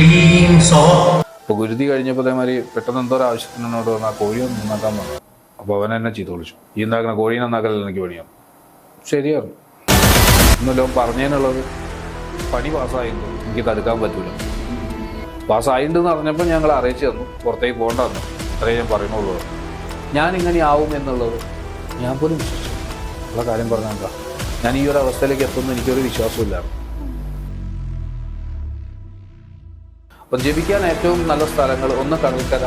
clean so അപ്പോൾ ഗുരുതി കഴിഞ്ഞപ്പോൾ അതേമാതിരി പെട്ടെന്ന് എന്തോ ഒരു ആവശ്യത്തിന് എന്നോട് കോഴി നന്നാക്കാൻ പറഞ്ഞു. അപ്പോൾ അവൻ എന്നെ ചീത്ത വിളിച്ചു. ഈ ഉണ്ടാക്കുന്ന കോഴി നന്നാക്കലല്ല എനിക്ക് പണിയാണ് ശരിയാണ് ഒന്നല്ലോ പറഞ്ഞതിനുള്ളത് പണി പാസ്സായിരുന്നു എനിക്ക് തടുക്കാൻ പറ്റൂല. പാസ്സായിട്ടുണ്ടെന്ന് അറിഞ്ഞപ്പോൾ ഞങ്ങൾ അറിയിച്ചു തന്നു. പുറത്തേക്ക് പോകണ്ടെന്നു അത്രേ ഞാൻ പറയുന്നുള്ളൂ. ഞാൻ ഇങ്ങനെ ആവും എന്നുള്ളത് ഞാൻ പോലും വിശ്വസിച്ചു ഉള്ള കാര്യം പറഞ്ഞാൽ ഞാൻ ഈ ഒരു അവസ്ഥയിലേക്ക് എത്തുമെന്ന് എനിക്കൊരു വിശ്വാസമില്ലായിരുന്നു അപ്പം ജപിക്കാൻ ഏറ്റവും നല്ല സ്ഥലങ്ങൾ ഒന്ന് കടൽക്കര.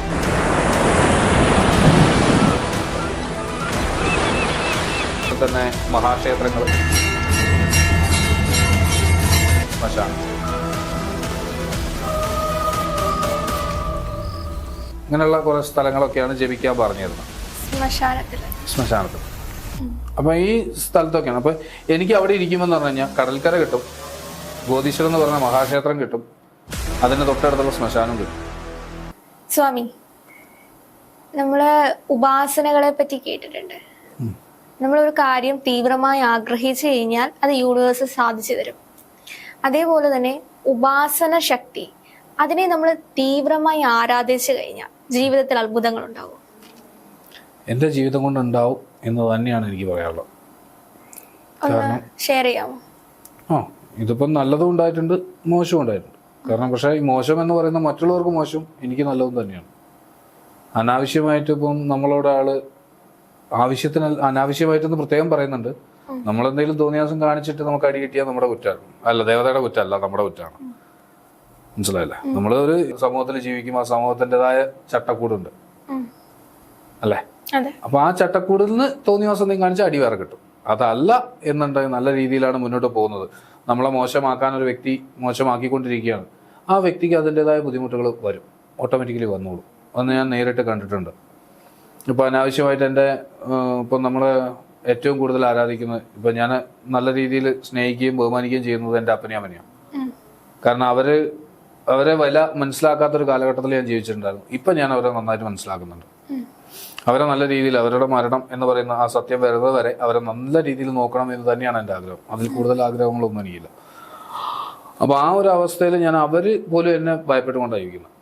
തന്നെ മഹാക്ഷേത്രങ്ങൾ. ശ്മശാനം ഇങ്ങനെയുള്ള കുറേ സ്ഥലങ്ങളൊക്കെയാണ് ജപിക്കാൻ പറഞ്ഞിരുന്നത്. ശ്മശാനത്തിൽ അപ്പം ഈ സ്ഥലത്തൊക്കെയാണ്. അപ്പം എനിക്ക് അവിടെ ഇരിക്കുമെന്ന് പറഞ്ഞു കഴിഞ്ഞാൽ കടൽക്കര കിട്ടും. ഗോതീശ്വരം എന്ന് പറഞ്ഞ മഹാക്ഷേത്രം കിട്ടും. അതിന് തൊട്ടടുത്തുള്ള ശ്മശാനം കിട്ടും സ്വാമി നമ്മൾ ഉപാസനകളെ പറ്റി കേട്ടിട്ടുണ്ട്. നമ്മളൊരു കാര്യം തീവ്രമായി ആഗ്രഹിച്ചു കഴിഞ്ഞാൽ അത് യൂണിവേഴ്സ് സാധിച്ചു തരും. അതേപോലെ തന്നെ ഉപാസന ശക്തി അതിനെ നമ്മൾ തീവ്രമായി ആരാധിച്ചു കഴിഞ്ഞാൽ ജീവിതത്തിൽ അത്ഭുതങ്ങൾ ഉണ്ടാവും എന്റെ ജീവിതം കൊണ്ട് ഉണ്ടാവും എന്ന് തന്നെയാണ് എനിക്ക് പറയാനുള്ളത്. ഷെയർ ചെയ്യാമോ? ആ ഇതിപ്പം നല്ലതും ഉണ്ടായിട്ടുണ്ട് മോശവും ഉണ്ടായിട്ടുണ്ട്. കാരണം പക്ഷേ ഈ മോശം എന്ന് പറയുന്ന മറ്റുള്ളവർക്ക് മോശം എനിക്ക് നല്ലതും തന്നെയാണ്. അനാവശ്യമായിട്ട് ഇപ്പം നമ്മളോട് ആൾ ആവശ്യത്തിന് അനാവശ്യമായിട്ടൊന്ന് പ്രത്യേകം പറയുന്നുണ്ട്. നമ്മളെന്തെങ്കിലും തോന്നിയാസം കാണിച്ചിട്ട് നമുക്ക് അടി കിട്ടിയാൽ നമ്മുടെ കുറ്റമാണ് അല്ല ദേവതയുടെ കുറ്റമല്ല നമ്മുടെ കുറ്റമാണ് മനസ്സിലായില്ല? നമ്മൾ ഒരു സമൂഹത്തിൽ ജീവിക്കും ആ സമൂഹത്തിന്റെതായ ചട്ടക്കൂടുണ്ട്. അല്ലേ? അപ്പൊ ആ ചട്ടക്കൂടിൽ നിന്ന് തോന്നിയ ദിവസം എന്തെങ്കിലും കാണിച്ചാൽ അടി വേറെ കിട്ടും. അതല്ല എന്നുണ്ടെങ്കിൽ നല്ല രീതിയിലാണ് മുന്നോട്ട് പോകുന്നത്. നമ്മളെ മോശമാക്കാൻ ഒരു വ്യക്തി മോശമാക്കിക്കൊണ്ടിരിക്കുകയാണ്. ആ വ്യക്തിക്ക് അതിന്റെതായ ബുദ്ധിമുട്ടുകൾ വരും. ഓട്ടോമാറ്റിക്കലി വന്നോളൂ. അന്ന് ഞാൻ നേരിട്ട് കണ്ടിട്ടുണ്ട്. ഇപ്പോൾ അനാവശ്യമായിട്ട് എന്റെ ഇപ്പം നമ്മൾ ഏറ്റവും കൂടുതൽ ആരാധിക്കുന്നത് ഇപ്പം ഞാൻ നല്ല രീതിയിൽ സ്നേഹിക്കുകയും ബഹുമാനിക്കുകയും ചെയ്യുന്നത് എന്റെ അപ്പനെയും അമ്മനെയാണ്. കാരണം അവർ അവരെ വില മനസ്സിലാക്കാത്തൊരു കാലഘട്ടത്തിൽ ഞാൻ ജീവിച്ചിട്ടുണ്ടായിരുന്നു. ഇപ്പം ഞാൻ അവരെ നന്നായിട്ട് മനസ്സിലാക്കുന്നുണ്ട്. അവരെ നല്ല രീതിയിൽ അവരുടെ മരണം എന്ന് പറയുന്ന ആ സത്യം വരുന്നത് വരെ അവരെ നല്ല രീതിയിൽ നോക്കണം എന്ന് തന്നെയാണ് എന്റെ ആഗ്രഹം. അതിൽ കൂടുതൽ ആഗ്രഹങ്ങളൊന്നും എനിക്കില്ല. അപ്പൊ ആ ഒരു അവസ്ഥയിൽ ഞാൻ അവർ പോലും എന്നെ ഭയപ്പെട്ടുകൊണ്ടായിരിക്കുന്നത്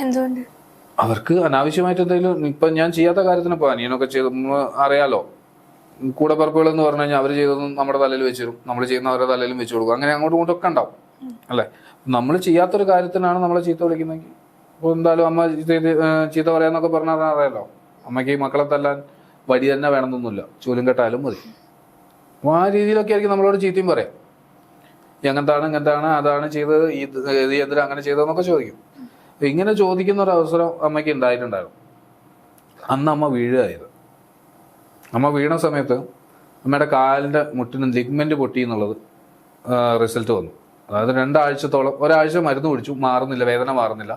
എന്തുകൊണ്ട്? അവർക്ക് അനാവശ്യമായിട്ട് എന്തെങ്കിലും ഇപ്പൊ ഞാൻ ചെയ്യാത്ത കാര്യത്തിന് ഇപ്പൊ അനിയനൊക്കെ ചെയ്ത് അറിയാലോ. കൂടെ പറപ്പുകൾ എന്ന് പറഞ്ഞു കഴിഞ്ഞാൽ അവർ ചെയ്തതും നമ്മുടെ തലയിൽ വെച്ചിരും. നമ്മൾ ചെയ്യുന്ന അവരുടെ തലയിലും വെച്ചു കൊടുക്കും. അങ്ങനെ അങ്ങോട്ടും ഇങ്ങോട്ടും ഒക്കെ ഉണ്ടാവും. അല്ലെ? നമ്മൾ ചെയ്യാത്തൊരു കാര്യത്തിനാണ് നമ്മളെ ചീത്ത വിളിക്കുന്നെങ്കിൽ അപ്പോൾ എന്തായാലും അമ്മ ചീത്ത പറയാന്നൊക്കെ പറഞ്ഞാൽ അമ്മയ്ക്ക് ഈ മക്കളെ തല്ലാൻ വടി തന്നെ വേണമെന്നൊന്നുമില്ല. ചൂലും കെട്ടാലും മതി. അപ്പോൾ ആ രീതിയിലൊക്കെ ആയിരിക്കും നമ്മളോട് ചീത്തയും പറയാം. എങ്ങനത്താണ് ഇങ്ങനത്താണ് അതാണ് ചെയ്തത് ഇത് എന്തിനാ അങ്ങനെ ചെയ്തതെന്നൊക്കെ ചോദിക്കും. ഇങ്ങനെ ചോദിക്കുന്ന ഒരു അവസരം അമ്മയ്ക്ക് ഉണ്ടായിട്ടുണ്ടായിരുന്നു. അന്ന് അമ്മ വീഴുകയായിരുന്നു. അമ്മ വീണ സമയത്ത് അമ്മയുടെ കാലിന്റെ മുട്ടിന് ലിഗ്മെന്റ് പൊട്ടി എന്നുള്ളത് റിസൾട്ട് വന്നു. അതായത് രണ്ടാഴ്ചത്തോളം ഒരാഴ്ച മരുന്ന് കുടിച്ചു മാറുന്നില്ല വേദന മാറുന്നില്ല.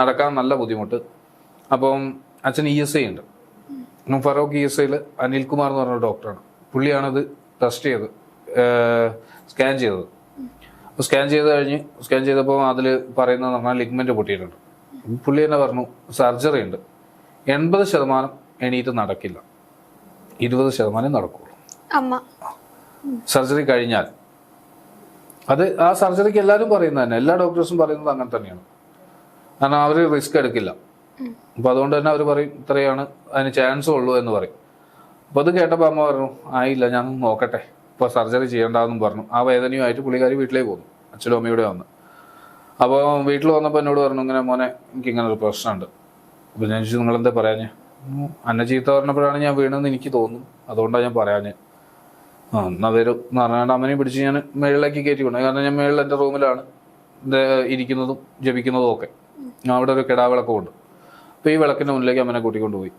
നടക്കാൻ നല്ല ബുദ്ധിമുട്ട്. അപ്പം അച്ഛൻ ഇ എസ് ഐ ഉണ്ട്. ഉം, ഫറോക്ക് ഇ എസ് ഐയിൽ അനിൽകുമാർ എന്ന് പറഞ്ഞ ഡോക്ടറാണ് പുള്ളിയാണത് ടെസ്റ്റ് ചെയ്ത് സ്കാൻ ചെയ്തത്. സ്കാൻ ചെയ്ത് കഴിഞ്ഞ് സ്കാൻ ചെയ്തപ്പോൾ അതിൽ പറയുന്നത് പറഞ്ഞാൽ ലിഗ്മെന്റ് പൊട്ടിയിട്ടുണ്ട്. പുള്ളി തന്നെ പറഞ്ഞു സർജറി ഉണ്ട്. എൺപത് ശതമാനം എണീറ്റ് നടക്കില്ല. ഇരുപത് ശതമാനം നടക്കുള്ളൂ. അമ്മ. സർജറി കഴിഞ്ഞാൽ. അത് ആ സർജറിക്ക് എല്ലാവരും പറയുന്നത് തന്നെ എല്ലാ ഡോക്ടേഴ്സും പറയുന്നത് അങ്ങനെ തന്നെയാണ്. കാരണം അവർ റിസ്ക് എടുക്കില്ല. അപ്പൊ അതുകൊണ്ട് തന്നെ അവർ പറയും ഇത്രയാണ് അതിന് ചാൻസ് ഉള്ളൂ എന്ന് പറയും. അപ്പൊ അത് കേട്ടപ്പോൾ അമ്മ പറഞ്ഞു ആയില്ല ഞാൻ നോക്കട്ടെ. ഇപ്പൊ സർജറി ചെയ്യണ്ടെന്നും പറഞ്ഞു. ആ വേദനയുമായിട്ട് പുള്ളിക്കാരി വീട്ടിലേക്ക് പോന്നു. അച്ഛനും അമ്മയുടെ വന്ന്. അപ്പോൾ വീട്ടിൽ വന്നപ്പോൾ എന്നോട് പറഞ്ഞു ഇങ്ങനെ മോനെ എനിക്ക് ഇങ്ങനെ ഒരു പ്രശ്നമുണ്ട്. അപ്പൊ ഞാൻ ചോദിച്ചു നിങ്ങൾ എന്താ അന്ന ചീത്ത പറഞ്ഞപ്പോഴാണ് ഞാൻ വീണെന്ന് എനിക്ക് തോന്നുന്നു. അതുകൊണ്ടാണ് ഞാൻ പറയാഞ്ഞ്. ആ എന്നാ വരും. എന്ന് പറഞ്ഞാണ്ട് അമ്മനെ പിടിച്ച് ഞാൻ മേളിലേക്ക് കയറ്റി കൊണ്ടു കാരണം ഞാൻ മേളിൽ എന്റെ റൂമിലാണ് ഇരിക്കുന്നതും ജപിക്കുന്നതും ഒക്കെ. അവിടെ ഒരു കിടാവിളക്കം ഉണ്ട് അപ്പോൾ ഈ വിളക്കിന്റെ മുന്നിലേക്ക് അമ്മനെ കൂട്ടിക്കൊണ്ടുപോയി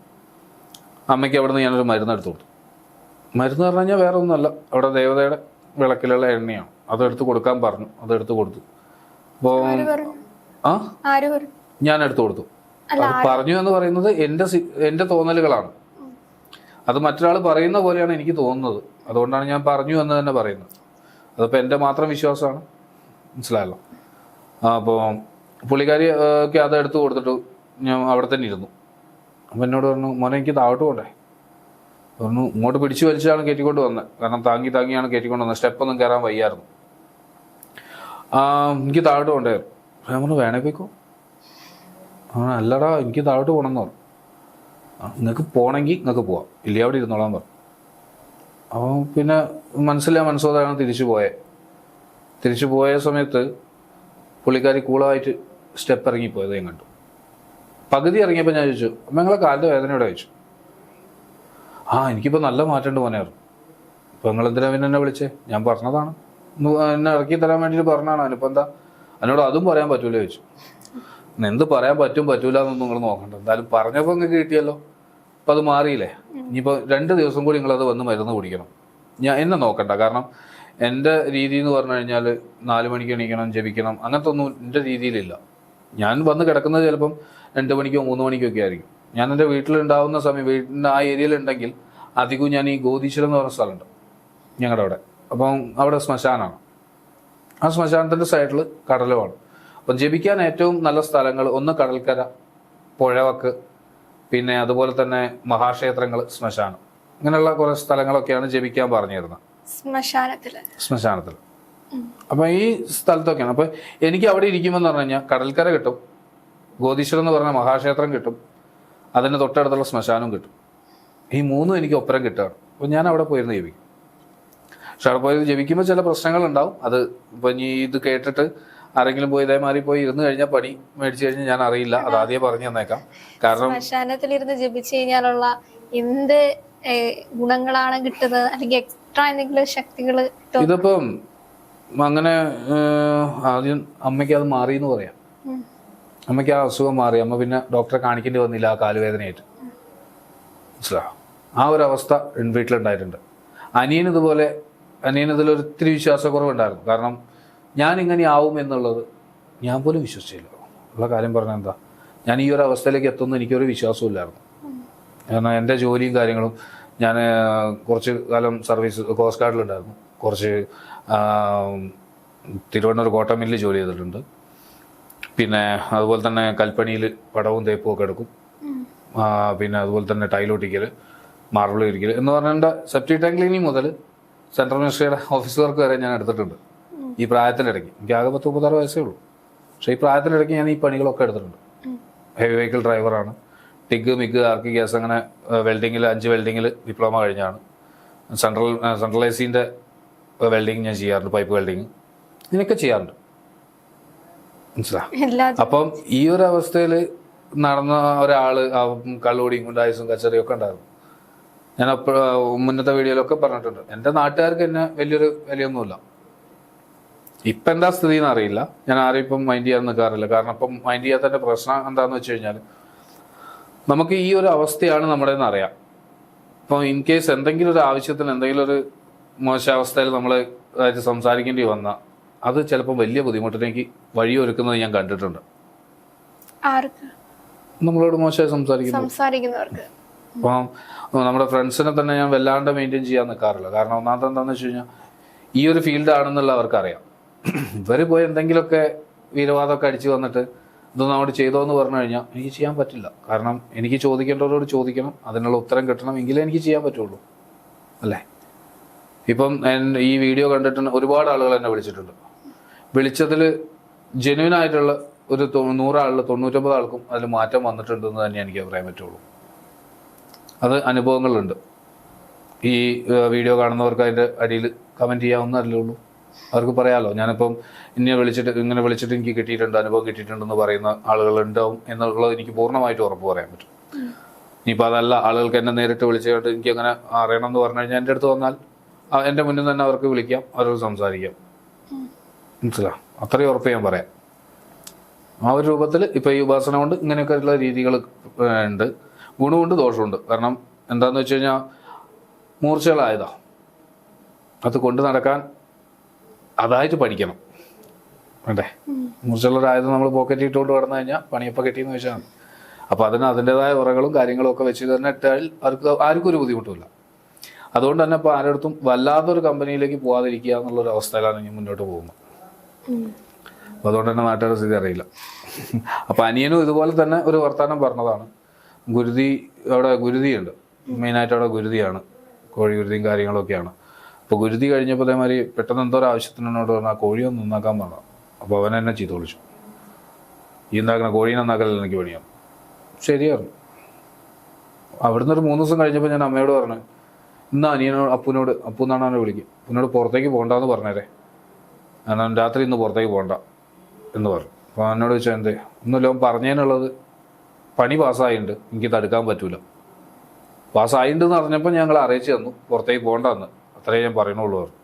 അമ്മയ്ക്ക് അവിടെ നിന്ന് ഞാനൊരു മരുന്ന് എടുത്തു കൊടുത്തു. മരുന്ന് പറഞ്ഞു കഴിഞ്ഞാൽ വേറെ ഒന്നുമല്ല അവിടെ ദേവതയുടെ വിളക്കിലുള്ള എണ്ണയാണ്. അതെടുത്ത് കൊടുക്കാൻ പറഞ്ഞു. അതെടുത്ത് കൊടുത്തു. അപ്പോൾ ആ? ഞാൻ എടുത്തു കൊടുത്തു. അത് പറഞ്ഞു എന്ന് പറയുന്നത് എന്റെ സി- എന്റെ തോന്നലുകളാണ്. അത് മറ്റൊരാൾ പറയുന്ന പോലെയാണ് എനിക്ക് തോന്നുന്നത്. അതുകൊണ്ടാണ് ഞാൻ പറഞ്ഞു എന്ന് തന്നെ പറയുന്നത്. അതിപ്പോൾ എന്റെ മാത്രം വിശ്വാസമാണ്. മനസ്സിലായല്ലോ? അപ്പോൾ പുള്ളിക്കാരി ഒക്കെ അത് എടുത്ത് കൊടുത്തിട്ട് ഞാൻ അവിടെ തന്നെ ഇരുന്നു. അപ്പം എന്നോട് പറഞ്ഞു മോനെ എനിക്ക് താഴോട്ട് പോണ്ടേ? പറഞ്ഞു ഇങ്ങോട്ട് പിടിച്ചു വലിച്ചാണ് കയറ്റിക്കൊണ്ട് വന്നത് കാരണം താങ്ങി താങ്ങിയാണ് കയറ്റിക്കൊണ്ട് വന്നത് സ്റ്റെപ്പൊന്നും കയറാൻ വയ്യായിരുന്നു. എനിക്ക് താഴോട്ട് പോണ്ടേ? ഞാൻ പറഞ്ഞു വേണേ പോയിക്കോ. അല്ലടാ എനിക്ക് താഴോട്ട് പോകണമെന്ന് പറഞ്ഞു. നിങ്ങൾക്ക് പോകണമെങ്കിൽ നിങ്ങൾക്ക് പോവാം. ഇല്ല അവിടെ ഇരുന്നോളാൻ പറഞ്ഞു. അപ്പോൾ പിന്നെ മനസ്സിലാ മനസ്സോതാണ് തിരിച്ചു പോയത് തിരിച്ചു പോയ സമയത്ത് പുള്ളിക്കാരി കൂളായിട്ട് സ്റ്റെപ്പ് ഇറങ്ങിപ്പോയത് ഞാൻ കണ്ടു. പകുതി ഇറങ്ങിയപ്പോൾ ഞാൻ ചോദിച്ചു നിങ്ങളെ കാലിന്റെ വേദനയോടെ ചോദിച്ചു ആ എനിക്കിപ്പോൾ നല്ല മാറ്റമുണ്ട് മോനായിരുന്നു അപ്പോൾ നിങ്ങൾ എന്തിനാ പിന്നെ എന്നെ വിളിച്ചേ? ഞാൻ പറഞ്ഞതാണ്. എന്നെ ഇറക്കി തരാൻ വേണ്ടിയിട്ട് പറഞ്ഞതാണ്. അതിനിപ്പോൾ എന്താ? എന്നോട് അതും പറയാൻ പറ്റൂല? ചോദിച്ചു. "ഇന്ന് എന്ത് പറയാൻ പറ്റും പറ്റൂല എന്നൊന്നും നിങ്ങൾ നോക്കണ്ട. എന്തായാലും പറഞ്ഞപ്പോൾ നിങ്ങൾക്ക് കിട്ടിയല്ലോ. അപ്പം അത് മാറിയില്ലേ? ഇനിയിപ്പോൾ രണ്ട് ദിവസം കൂടി നിങ്ങളത് വന്ന് മരുന്ന് കുടിക്കണം. ഞാൻ എന്നെ നോക്കണ്ട. കാരണം എന്റെ രീതി എന്ന് പറഞ്ഞു കഴിഞ്ഞാൽ നാല് മണിക്ക് എണീക്കണം ജപിക്കണം അങ്ങനത്തെ ഒന്നും എന്റെ രീതിയിലില്ല. ഞാൻ വന്ന് കിടക്കുന്നത് ചിലപ്പം രണ്ട് മണിക്കോ മൂന്ന് മണിക്കോ ഒക്കെ ആയിരിക്കും. ഞാൻ എന്റെ വീട്ടിലുണ്ടാവുന്ന സമയം വീട്ടിന്റെ ആ ഏരിയയിലുണ്ടെങ്കിൽ അധികവും ഞാൻ ഈ ഗോതീശ്വരം എന്ന് പറഞ്ഞ സ്ഥലമുണ്ട് ഞങ്ങളുടെ അവിടെ. അപ്പം അവിടെ ശ്മശാനമാണ് ആ ശ്മശാനത്തിന്റെ സൈഡിൽ കടലുമാണ്. അപ്പം ജപിക്കാൻ ഏറ്റവും നല്ല സ്ഥലങ്ങൾ ഒന്ന് കടൽക്കര പുഴവക്ക് പിന്നെ അതുപോലെ തന്നെ മഹാക്ഷേത്രങ്ങൾ ശ്മശാനം. ഇങ്ങനെയുള്ള കുറേ സ്ഥലങ്ങളൊക്കെയാണ് ജപിക്കാൻ പറഞ്ഞിരുന്നത്. ശ്മശാനത്തിൽ ശ്മശാനത്തിൽ അപ്പം ഈ സ്ഥലത്തൊക്കെയാണ്. അപ്പം എനിക്ക് അവിടെ ഇരിക്കുമ്പോൾ എന്ന് പറഞ്ഞു കഴിഞ്ഞാൽ കടൽക്കര കിട്ടും. ഗോതീശ്വരം എന്ന് പറഞ്ഞ മഹാക്ഷേത്രം കിട്ടും. അതിന് തൊട്ടടുത്തുള്ള ശ്മശാനവും കിട്ടും. ഈ മൂന്നും എനിക്ക് ഒപ്പരം കിട്ടുകയാണ് അപ്പം ഞാൻ അവിടെ പോയിരുന്ന് ജപിക്കും. പക്ഷെ അവിടെ പോയി ജപിക്കുമ്പോൾ ചില പ്രശ്നങ്ങൾ ഉണ്ടാവും അത് ഇപ്പം ഇനി ഇത് കേട്ടിട്ട് ആരെങ്കിലും പോയി ഇതേമാതിരി പോയി ഇരുന്ന് കഴിഞ്ഞാൽ പണി മേടിച്ചു കഴിഞ്ഞാൽ ഞാൻ അറിയില്ല. അത് ആദ്യം പറഞ്ഞു തന്നേക്കാം. കാരണം ശ്മശാനത്തിലിരുന്ന് ജപിച്ചു കഴിഞ്ഞാലുള്ള എന്ത് ഗുണങ്ങളാണ് കിട്ടുന്നത്? അല്ലെങ്കിൽ എക്സ്ട്രാ എന്തെങ്കിലും ശക്തികൾ ഇതിപ്പം അങ്ങനെ ആദ്യം അമ്മയ്ക്ക് അത് മാറി എന്ന് പറയാം. അമ്മയ്ക്ക് ആ അസുഖം മാറി. അമ്മ പിന്നെ ഡോക്ടറെ കാണിക്കേണ്ടി വന്നില്ല ആ കാലുവേദനയായിട്ട്. മനസ്സിലായോ? ആ ഒരു അവസ്ഥ വീട്ടിലുണ്ടായിട്ടുണ്ട്. അനിയൻ ഇതുപോലെ അനിയൻ ഇതിൽ ഒത്തിരി വിശ്വാസക്കുറവുണ്ടായിരുന്നു. കാരണം ഞാൻ ഇങ്ങനെ ആവും എന്നുള്ളത് ഞാൻ പോലും വിശ്വസിച്ചില്ല. ഉള്ള കാര്യം പറഞ്ഞാൽ എന്താ? ഞാൻ ഈ ഒരു അവസ്ഥയിലേക്ക് എത്തുമെന്ന് എനിക്കൊരു വിശ്വാസവും ഇല്ലായിരുന്നു. കാരണം എന്റെ ജോലിയും കാര്യങ്ങളും ഞാൻ കുറച്ച് കാലം സർവീസ് കോസ്റ്റ് ഗാർഡിലുണ്ടായിരുന്നു. കുറച്ച് തിരുവണ്ണൂർ തിരുവനന്തപുരം കോട്ട മില്ലിൽ ജോലി ചെയ്തിട്ടുണ്ട്. പിന്നെ അതുപോലെ തന്നെ കൽപ്പണിയിൽ പടവും തേപ്പും ഒക്കെ എടുക്കും. പിന്നെ അതുപോലെ തന്നെ ടൈലൊട്ടിക്കൽ മാർബിൾ ഇരിക്കൽ എന്ന് പറഞ്ഞിട്ട് സെപ്റ്റി ടാങ്ക് ക്ലീനിങ് മുതൽ സെൻട്രൽ മിനിസ്ട്രിയുടെ ഓഫീസ് വർക്ക് വരെ ഞാൻ എടുത്തിട്ടുണ്ട്. ഈ പ്രായത്തിനിടയ്ക്ക് എനിക്ക് ആകെ പത്ത് മുപ്പത്താറ് വയസ്സേ ഉള്ളൂ. പക്ഷേ ഈ പ്രായത്തിനിടയ്ക്ക് ഞാൻ ഈ പണികളൊക്കെ എടുത്തിട്ടുണ്ട്. ഹെവി വെഹിക്കിൾ ഡ്രൈവറാണ് ടിഗ് മിഗ് ആർക്കി ഗ്യാസ് അങ്ങനെ വെൽഡിങ്ങിൽ അഞ്ച് വെൽഡിങ്ങിൽ ഡിപ്ലോമ കഴിഞ്ഞാണ്. സെൻട്രൽ സെൻട്രൽ എ സിന്റെ വെൽഡിങ് ഞാൻ ചെയ്യാറുണ്ട് പൈപ്പ് വെൽഡിങ് ഇതിനൊക്കെ ചെയ്യാറുണ്ട്? മനസ്സിലാ? അപ്പം ഈ ഒരു അവസ്ഥയിൽ നടന്ന ഒരാൾ കള്ളുപൊടിയും കള്ളുകൂടിയും ഗുണ്ടായുസും കച്ചറിയും ഒക്കെ ഉണ്ടായിരുന്നു. ഞാൻ അപ്പോൾ മുന്നത്തെ വീഡിയോയിലൊക്കെ പറഞ്ഞിട്ടുണ്ട്. എന്റെ നാട്ടുകാർക്ക് എന്നെ വലിയൊരു വിലയൊന്നുമില്ല. ഇപ്പം എന്താ സ്ഥിതി എന്ന് അറിയില്ല ഞാൻ ആരും ഇപ്പം മൈൻഡ് ചെയ്യാൻ നിൽക്കാറില്ല. കാരണം ഇപ്പം മൈൻഡ് ചെയ്യാത്തതിന്റെ പ്രശ്നം എന്താണെന്ന് വെച്ച് കഴിഞ്ഞാൽ നമുക്ക് ഈ ഒരു അവസ്ഥയാണ് നമ്മുടെ അറിയാം. ഇപ്പോൾ ഇൻ കേസ് എന്തെങ്കിലും ഒരു ആവശ്യത്തിന് എന്തെങ്കിലും ഒരു മോശാവസ്ഥയിൽ നമ്മൾ അതായത് സംസാരിക്കേണ്ടി വന്ന അത് ചിലപ്പോൾ വലിയ ബുദ്ധിമുട്ടിലേക്ക് വഴിയൊരുക്കുന്നത് ഞാൻ കണ്ടിട്ടുണ്ട്. നമ്മളോട് മോശമായി സംസാരിക്കുന്നു. സംസാരിക്കുന്നവർക്ക്. അപ്പം നമ്മുടെ ഫ്രണ്ട്സിനെ തന്നെ ഞാൻ വല്ലാണ്ട് മെയിന്റെയിൻ ചെയ്യാൻ നിൽക്കാറില്ല കാരണം ഒന്നാമത്തെ എന്താണെന്ന് വെച്ച് കഴിഞ്ഞാൽ ഈ ഒരു ഫീൽഡ് ആണെന്നുള്ള അവർക്കറിയാം. ഇവർ പോയി എന്തെങ്കിലുമൊക്കെ വീരവാദമൊക്കെ അടിച്ചു വന്നിട്ട് ഇതൊന്നും അങ്ങോട്ട് ചെയ്തോ എന്ന് പറഞ്ഞു കഴിഞ്ഞാൽ എനിക്ക് ചെയ്യാൻ പറ്റില്ല. കാരണം എനിക്ക് ചോദിക്കേണ്ടവരോട് ചോദിക്കണം അതിനുള്ള ഉത്തരം കിട്ടണം എങ്കിലേ എനിക്ക് ചെയ്യാൻ പറ്റുള്ളൂ. അല്ലേ? ഇപ്പം ഈ വീഡിയോ കണ്ടിട്ട് ഒരുപാട് ആളുകൾ എന്നെ വിളിച്ചിട്ടുണ്ട്. വിളിച്ചതിൽ ജെന്യൂൻ ആയിട്ടുള്ള ഒരു നൂറാളിൽ തൊണ്ണൂറ്റൊമ്പത് ആൾക്കും അതിൽ മാറ്റം വന്നിട്ടുണ്ടെന്ന് തന്നെ എനിക്ക് പറയാൻ പറ്റുള്ളൂ. അത് അനുഭവങ്ങളുണ്ട്. ഈ വീഡിയോ കാണുന്നവർക്ക് അതിന്റെ അടിയിൽ കമന്റ് ചെയ്യാവുന്നതല്ലേ ഉള്ളൂ. അവർക്ക് പറയാമല്ലോ ഞാനിപ്പം ഇന്നെ വിളിച്ചിട്ട് ഇങ്ങനെ വിളിച്ചിട്ട് എനിക്ക് കിട്ടിയിട്ടുണ്ട് അനുഭവം കിട്ടിയിട്ടുണ്ടെന്ന് പറയുന്ന ആളുകൾ ഉണ്ടാവും എന്നുള്ളത് എനിക്ക് പൂർണമായിട്ട് ഉറപ്പ് പറയാൻ പറ്റും. ഇനിയിപ്പോൾ അതല്ല ആളുകൾക്ക് എന്നെ നേരിട്ട് വിളിച്ചുകൊണ്ട് എനിക്ക് അങ്ങനെ അറിയണം എന്ന് പറഞ്ഞു കഴിഞ്ഞാൽ എന്റെ അടുത്ത് വന്നാൽ എന്റെ മുന്നിൽ തന്നെ അവർക്ക് വിളിക്കാം അവരോട് സംസാരിക്കാം. മനസ്സിലാ? അത്രയും ഉറപ്പ് ഞാൻ പറയാം. ആ ഒരു രൂപത്തിൽ ഇപ്പൊ ഈ ഉപാസന കൊണ്ട് ഇങ്ങനെയൊക്കെയുള്ള രീതികൾ ഉണ്ട്. ഗുണമുണ്ട് ദോഷമുണ്ട്. കാരണം എന്താണെന്ന് വെച്ച് കഴിഞ്ഞാൽ മൂർച്ചകളായതാ. അത് കൊണ്ട് നടക്കാൻ അതായിട്ട് പഠിക്കണം. വേണ്ടേ മൂർച്ചയുള്ളൊരായുധം നമ്മൾ പോക്കറ്റ് ഇട്ടുകൊണ്ട് കടന്നു കഴിഞ്ഞാൽ പണിയപ്പം കെട്ടിയെന്ന് വെച്ചാൽ അപ്പൊ അപ്പോൾ അതിന് അതിന്റെതായ ഉറകളും കാര്യങ്ങളും ഒക്കെ വെച്ച് തന്നെ ഇട്ടാൽ അവർക്ക് ആർക്കും ഒരു ബുദ്ധിമുട്ടുമില്ല. അതുകൊണ്ട് തന്നെ ഇപ്പോൾ ആരോടത്തും വല്ലാത്തൊരു കമ്പനിയിലേക്ക് പോകാതിരിക്കുക എന്നുള്ളൊരു അവസ്ഥയിലാണ് ഇനി മുന്നോട്ട് പോകുന്നത്. അപ്പോൾ അതുകൊണ്ട് തന്നെ നാട്ടുകാരുടെ സ്ഥിതി അറിയില്ല. അപ്പോൾ അനിയനും ഇതുപോലെ തന്നെ ഒരു വർത്തമാനം പറഞ്ഞതാണ്. ഗുരുതി അവിടെ ഗുരുതിയുണ്ട്. മെയിനായിട്ട് അവിടെ ഗുരുതിയാണ്. കോഴി ഗുരുതിയും കാര്യങ്ങളൊക്കെയാണ്. അപ്പോൾ ഗുരുതി കഴിഞ്ഞപ്പോൾ അതേമാതിരി പെട്ടെന്ന് എന്തോ ഒരു ആവശ്യത്തിന് എന്നോട് പറഞ്ഞു ആ കോഴി ഒന്ന് നന്നാക്കാൻ പറഞ്ഞു അപ്പോൾ അവൻ എന്നെ ചീത്ത വിളിച്ചു. ഈ ഉണ്ടാക്കുന്ന കോഴീനെ നന്നാക്കലല്ല എനിക്ക് പണിയാണ് ശരിയായിരുന്നു അവിടുന്ന് ഒരു മൂന്ന് ദിവസം കഴിഞ്ഞപ്പോൾ ഞാൻ അമ്മയോട് പറഞ്ഞു ഇന്ന് അനിയനോട് അപ്പുനോട് അപ്പു എന്നാണ് അവനെ വിളിക്കും. അപ്പുനോട് പുറത്തേക്ക് പോകണ്ടെന്ന് പറഞ്ഞേരെ. കാരണം രാത്രി ഇന്ന് പുറത്തേക്ക് പോകണ്ട എന്ന് പറഞ്ഞു. അപ്പോൾ എന്നോട് ചോദിച്ചാൽ എന്തേ? ഒന്നുമില്ല അവൻ പറഞ്ഞതിനുള്ളത് പണി പാസ്സായിട്ടുണ്ട് എനിക്ക് തടുക്കാൻ പറ്റൂല. പാസ്സായിട്ടുണ്ട് എന്ന് പറഞ്ഞപ്പോൾ ഞങ്ങൾ അറിയിച്ചു തന്നു. പുറത്തേക്ക് പോകണ്ടെന്ന്. അത്രേ ഞാൻ പറയണുള്ളൂ പറഞ്ഞു.